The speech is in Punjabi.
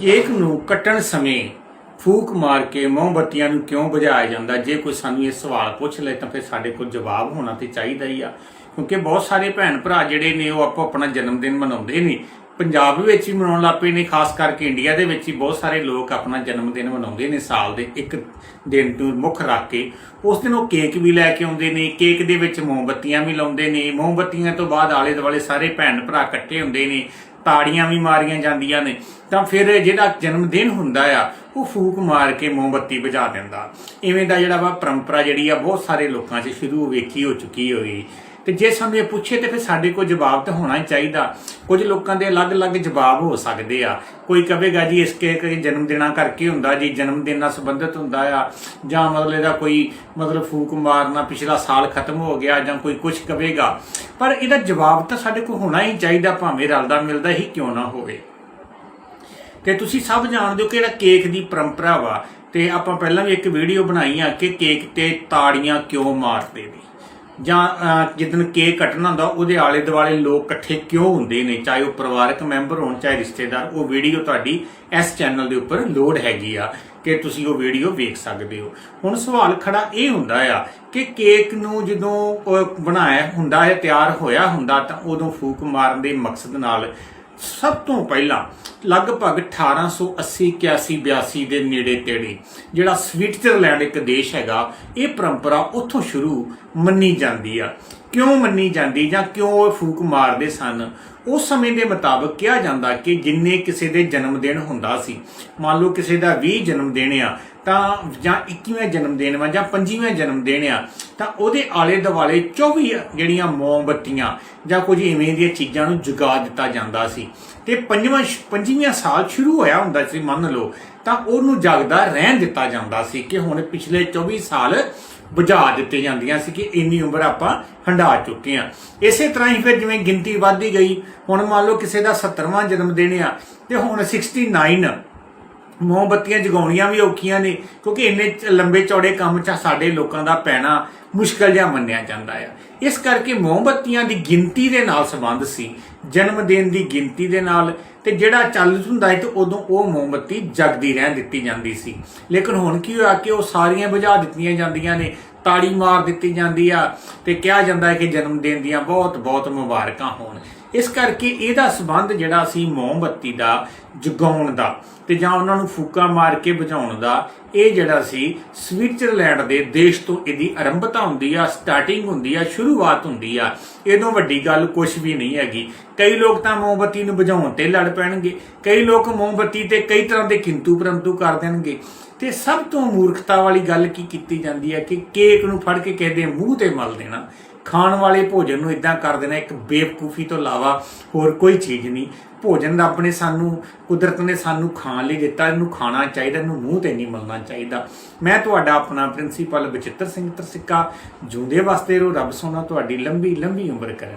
ਕੇਕ ਨੂੰ ਕੱਟਣ ਸਮੇਂ ਫੂਕ ਮਾਰ ਕੇ ਮੋਮਬੱਤੀਆਂ ਨੂੰ ਕਿਉਂ ਬੁਝਾਇਆ ਜਾਂਦਾ? ਜੇ ਕੋਈ ਸਾਨੂੰ ਇਹ ਸਵਾਲ ਪੁੱਛ ਲਏ ਤਾਂ ਫਿਰ ਸਾਡੇ ਕੋਲ ਜਵਾਬ ਹੋਣਾ ਤੇ ਚਾਹੀਦਾ ਹੀ ਆ। ਕਿਉਂਕਿ ਬਹੁਤ ਸਾਰੇ ਭੈਣ ਭਰਾ ਜਿਹੜੇ ਨੇ ਉਹ ਆਪੋ ਆਪਣਾ ਜਨਮ ਦਿਨ ਮਨਾਉਂਦੇ ਨੇ। ਪੰਜਾਬ ਵਿੱਚ ਵੀ ਮਨਾਉਣ ਲੱਗ ਪਏ ਨੇ, ਖਾਸ ਕਰਕੇ ਇੰਡੀਆ ਦੇ ਵਿੱਚ ਹੀ ਬਹੁਤ ਸਾਰੇ ਲੋਕ ਆਪਣਾ ਜਨਮ ਦਿਨ ਮਨਾਉਂਦੇ ਨੇ ਸਾਲ ਦੇ ਇੱਕ ਦਿਨ ਨੂੰ ਮੁੱਖ ਰੱਖ ਕੇ। ਉਸ ਦਿਨ ਉਹ ਕੇਕ ਵੀ ਲੈ ਕੇ ਆਉਂਦੇ ਨੇ, ਕੇਕ ਦੇ ਵਿੱਚ ਮੋਮਬੱਤੀਆਂ ਵੀ ਲਾਉਂਦੇ ਨੇ। ਮੋਮਬੱਤੀਆਂ ਤੋਂ ਬਾਅਦ ਆਲੇ ਦੁਆਲੇ ਸਾਰੇ ਭੈਣ ਭਰਾ ਇਕੱਠੇ ਹੁੰਦੇ ਨੇ। ਤਾੜੀਆਂ ਵੀ ਮਾਰੀਆਂ ਜਾਂਦੀਆਂ ਨੇ, ਤਾਂ ਫਿਰ ਜਿਹੜਾ ਜਨਮ ਦਿਨ ਹੁੰਦਾ ਆ, ਉਹ ਫੂਕ ਮਾਰ ਕੇ ਮੋਮਬੱਤੀ ਬੁਝਾ ਦਿੰਦਾ। ਇਵੇਂ ਦਾ ਜਿਹੜਾ ਵਾ ਪਰੰਪਰਾ ਜਿਹੜੀ ਆ, ਬਹੁਤ ਸਾਰੇ ਲੋਕਾਂ 'ਚ ਸ਼ੁਰੂ ਵੇਖੀ ਹੋ ਚੁੱਕੀ ਹੋਈ। ਤੇ ਜੇ ਸਾਨੂੰ ਇਹ ਪੁੱਛੇ ਤੇ ਫਿਰ ਸਾਡੇ ਕੋਲ ਜਵਾਬ ਤਾਂ ਹੋਣਾ ਹੀ ਚਾਹੀਦਾ। ਕੁਝ ਲੋਕਾਂ ਦੇ ਅਲੱਗ-ਅਲੱਗ ਜਵਾਬ ਹੋ ਸਕਦੇ ਆ। ਕੋਈ ਕਹੇਗਾ ਜੀ ਇਸ ਕੇਕ ਕਿ ਜਨਮ ਦਿਨਾਂ ਕਰਕੇ ਹੁੰਦਾ ਜੀ, ਜਨਮ ਦਿਨ ਨਾਲ ਸੰਬੰਧਿਤ ਹੁੰਦਾ ਆ। ਜਾਂ ਮਤਲਬ ਇਹਦਾ ਕੋਈ ਮਤਲਬ ਫੂਕ ਮਾਰਨਾ ਪਿਛਲਾ ਸਾਲ ਖਤਮ ਹੋ ਗਿਆ ਜਾਂ ਕੋਈ ਕੁਝ ਕਹੇਗਾ ਪਰ ਇਹਦਾ ਜਵਾਬ ਤਾਂ ਸਾਡੇ ਕੋਲ ਹੋਣਾ ਹੀ ਚਾਹੀਦਾ, ਭਾਵੇਂ ਰਲਦਾ ਮਿਲਦਾ ਹੀ ਕਿਉਂ ਨਾ ਹੋਵੇ। ਤੇ ਤੁਸੀਂ ਸਭ ਜਾਣਦੇ ਹੋ ਕਿ ਜਿਹੜਾ ਕੇਕ ਦੀ ਪਰੰਪਰਾ ਵਾ। ਤੇ ਆਪਾਂ ਪਹਿਲਾਂ ਵੀ ਇੱਕ ਵੀਡੀਓ ਬਣਾਈ ਆ ਕਿ ਕੇਕ ਤੇ ਤਾੜੀਆਂ ਕਿਉਂ ਮਾਰਦੇ ਨੇ। ਜਾਂ ਅਹ, ਜਿੱਦਣ ਕੇਕ ਕੱਟਣਾ ਹੁੰਦਾ ਉਹਦੇ ਆਲੇ ਦੁਆਲੇ ਲੋਕ ਇਕੱਠੇ ਕਿਉਂ ਹੁੰਦੇ ਨੇ? ਚਾਹੇ ਉਹ ਪਰਿਵਾਰਕ ਮੈਂਬਰ ਹੋਣ ਚਾਹੇ ਰਿਸ਼ਤੇਦਾਰ ਉਹ ਵੀਡੀਓ ਤੁਹਾਡੀ ਇਸ ਚੈਨਲ ਦੇ ਉੱਪਰ ਲੋਡ ਹੈਗੀ ਆ ਕਿ ਤੁਸੀਂ ਉਹ ਵੀਡੀਓ ਵੇਖ ਸਕਦੇ ਹੋ। ਹੁਣ ਸਵਾਲ ਖੜਾ ਇਹ ਹੁੰਦਾ ਆ ਕਿ ਕੇਕ ਨੂੰ ਜਦੋਂ ਬਣਾਇਆ ਹੁੰਦਾ ਹੈ ਤਿਆਰ ਹੋਇਆ ਹੁੰਦਾ ਤਾਂ ਉਦੋਂ ਫੂਕ ਮਾਰਨ ਦੇ ਮਕਸਦ ਨਾਲ ਸਭ ਤੋਂ ਪਹਿਲਾਂ ਲਗਭਗ 1880 81 82 ਦੇ ਨੇੜੇ ਤੇੜੇ ਜਿਹੜਾ ਸਵਿਟਜ਼ਰਲੈਂਡ ਇੱਕ ਦੇਸ਼ ਹੈਗਾ, ਇਹ ਪਰੰਪਰਾ ਉੱਥੋਂ ਸ਼ੁਰੂ ਮੰਨੀ ਜਾਂਦੀ ਆ। ਕਿਉਂ ਮੰਨੀ ਜਾਂਦੀ ਜਾਂ ਕਿਉਂ ਉਹ ਫੂਕ ਮਾਰਦੇ ਸਨ? ਉਸ ਸਮੇਂ ਦੇ ਮੁਤਾਬਕ ਕਿਹਾ ਜਾਂਦਾ ਕਿ ਜਿੰਨੇ ਕਿਸੇ ਦੇ ਜਨਮ ਦਿਨ ਹੁੰਦਾ ਸੀ, ਮੰਨ ਲਓ ਕਿਸੇ ਦਾ 20 ਜਨਮ ਦਿਨ ਆ, ਤਾਂ ਜਾਂ 21ਵੇਂ ਜਨਮ ਦਿਨ ਵਾ ਜਾਂ 25ਵੇਂ ਜਨਮ ਦਿਨ ਆ ਤਾਂ ਉਹਦੇ ਆਲੇ ਦੁਆਲੇ 24 ਜਿਹੜੀਆਂ ਮੋਮਬੱਤੀਆਂ ਜਾਂ ਕੁਝ ਇਵੇਂ ਦੀਆਂ ਚੀਜ਼ਾਂ ਨੂੰ ਜਗਾ ਦਿੱਤਾ ਜਾਂਦਾ ਸੀ। ਤੇ ਪੰਜਵਾਂ ਪੰਜਵੀਂ ਸਾਲ ਸ਼ੁਰੂ ਹੋਇਆ ਹੁੰਦਾ ਸੀ, ਮੰਨ ਲਓ, ਤਾਂ ਉਹਨੂੰ ਜਗਦਾ ਰਹਿਣ ਦਿੱਤਾ ਜਾਂਦਾ ਸੀ ਕਿ ਹੁਣ ਪਿਛਲੇ 24 ਸਾਲ ਬੁਝਾ ਦਿੱਤੇ ਜਾਂਦੀਆਂ ਸੀ ਕਿ ਇੰਨੀ ਉਮਰ ਆਪਾਂ ਹੰਢਾ ਚੁੱਕੇ ਆ ਇਸੇ ਤਰ੍ਹਾਂ ਹੀ ਫਿਰ ਜਿਵੇਂ ਗਿਣਤੀ ਵੱਧਦੀ ਗਈ, ਹੁਣ ਮੰਨ ਲਓ ਕਿਸੇ ਦਾ 70ਵਾਂ ਜਨਮ ਦਿਨ ਆ, ਤੇ ਹੁਣ 69 ਮੋਮਬੱਤੀਆਂ ਜਗਾਉਣੀਆਂ ਵੀ ਔਖੀਆਂ ਨੇ, ਕਿਉਂਕਿ ਇੰਨੇ ਲੰਬੇ ਚੌੜੇ ਕੰਮ 'ਚ ਸਾਡੇ ਲੋਕਾਂ ਦਾ ਪੈਣਾ ਮੁਸ਼ਕਲ ਜਿਹਾ ਮੰਨਿਆ ਜਾਂਦਾ ਆ। ਇਸ ਕਰਕੇ ਮੋਮਬੱਤੀਆਂ ਦੀ ਗਿਣਤੀ ਦੇ ਨਾਲ ਸੰਬੰਧ ਸੀ, ਜਨਮ ਦਿਨ ਦੀ ਗਿਣਤੀ ਦੇ ਨਾਲ, ਤੇ ਜਿਹੜਾ ਚੱਲ ਹੁੰਦਾ ਹੈ ਤੇ ਉਦੋਂ ਉਹ ਮੋਮਬੱਤੀ ਜਗਦੀ ਰਹਿਣ ਦਿੱਤੀ ਜਾਂਦੀ ਸੀ। ਲੇਕਿਨ ਹੁਣ ਕੀ ਹੋਇਆ ਕਿ ਉਹ ਸਾਰੀਆਂ ਬੁਝਾ ਦਿੱਤੀਆਂ ਜਾਂਦੀਆਂ ਨੇ ਤਾੜੀ ਮਾਰ ਦਿੱਤੀ ਜਾਂਦੀ ਆ ਤੇ ਕਿਹਾ ਜਾਂਦਾ ਹੈ ਕਿ ਜਨਮ ਦਿਨ ਦੀਆਂ ਬਹੁਤ ਬਹੁਤ ਮੁਬਾਰਕਾਂ ਹੋਣ। ਇਸ ਕਰਕੇ ਇਹਦਾ ਸਬੰਧ ਜਿਹੜਾ ਸੀ ਮੋਮਬੱਤੀ ਦਾ, ਜਗਾਉਣ ਦਾ ਤੇ ਜਾਂ ਉਹਨਾਂ ਨੂੰ ਫੂਕਾ ਮਾਰ ਕੇ ਬੁਝਾਉਣ ਦਾ, ਇਹ ਜਿਹੜਾ ਸੀ ਸਵਿਟਜ਼ਰਲੈਂਡ ਦੇ ਦੇਸ਼ ਤੋਂ ਇਹਦੀ ਆਰੰਭਤਾ ਹੁੰਦੀ ਆ, ਸਟਾਰਟਿੰਗ ਹੁੰਦੀ ਆ, ਸ਼ੁਰੂਆਤ ਹੁੰਦੀ ਆ। ਇਹਦੋਂ ਵੱਡੀ ਗੱਲ ਕੁਝ ਵੀ ਨਹੀਂ ਹੈਗੀ। ਕਈ ਲੋਕ ਤਾਂ ਮੋਮਬੱਤੀ ਨੂੰ ਬੁਝਾਉਣ ਤੇ ਲੜ ਪੈਣਗੇ। ਕਈ ਲੋਕ ਮੋਮਬੱਤੀ ਤੇ ਕਈ ਤਰ੍ਹਾਂ ਦੇ ਕਿੰਤੂ ਪਰੰਤੂ ਕਰ ਦੇਣਗੇ। ਤੇ ਸਭ ਤੋਂ ਮੂਰਖਤਾ ਵਾਲੀ ਗੱਲ ਕੀ ਕੀਤੀ ਜਾਂਦੀ ਹੈ ਕਿ ਕੇਕ ਨੂੰ ਫੜ ਕੇ ਕਿਸੇ ਦੇ ਮੂੰਹ ਤੇ ਮਲ ਦੇਣਾ। ਖਾਣ ਵਾਲੇ ਭੋਜਨ ਨੂੰ ਇਦਾਂ ਕਰ ਦੇਣਾ, ਇੱਕ ਬੇਵਕੂਫੀ ਤੋਂ ਇਲਾਵਾ ਹੋਰ ਕੋਈ ਚੀਜ਼ ਨਹੀਂ। ਭੋਜਨ ਦਾ ਆਪਣੇ ਸਾਨੂੰ, ਕੁਦਰਤ ਨੇ ਸਾਨੂੰ ਖਾਣ ਲਈ ਦਿੱਤਾ, ਇਹਨੂੰ ਖਾਣਾ ਚਾਹੀਦਾ, ਇਹਨੂੰ ਮੂੰਹ ਤੇ ਨਹੀਂ ਮਲਣਾ ਚਾਹੀਦਾ। ਮੈਂ ਤੁਹਾਡਾ ਆਪਣਾ ਪ੍ਰਿੰਸੀਪਲ ਬਚਿੱਤਰ ਸਿੰਘ ਤਰਸਿੱਕਾ ਜੂੰਦੇ ਵਾਸਤੇ ਰੋ, ਰੱਬ ਸੋਨਾ ਤੁਹਾਡੀ ਲੰਬੀ ਲੰਬੀ ਉਮਰ ਕਰੇ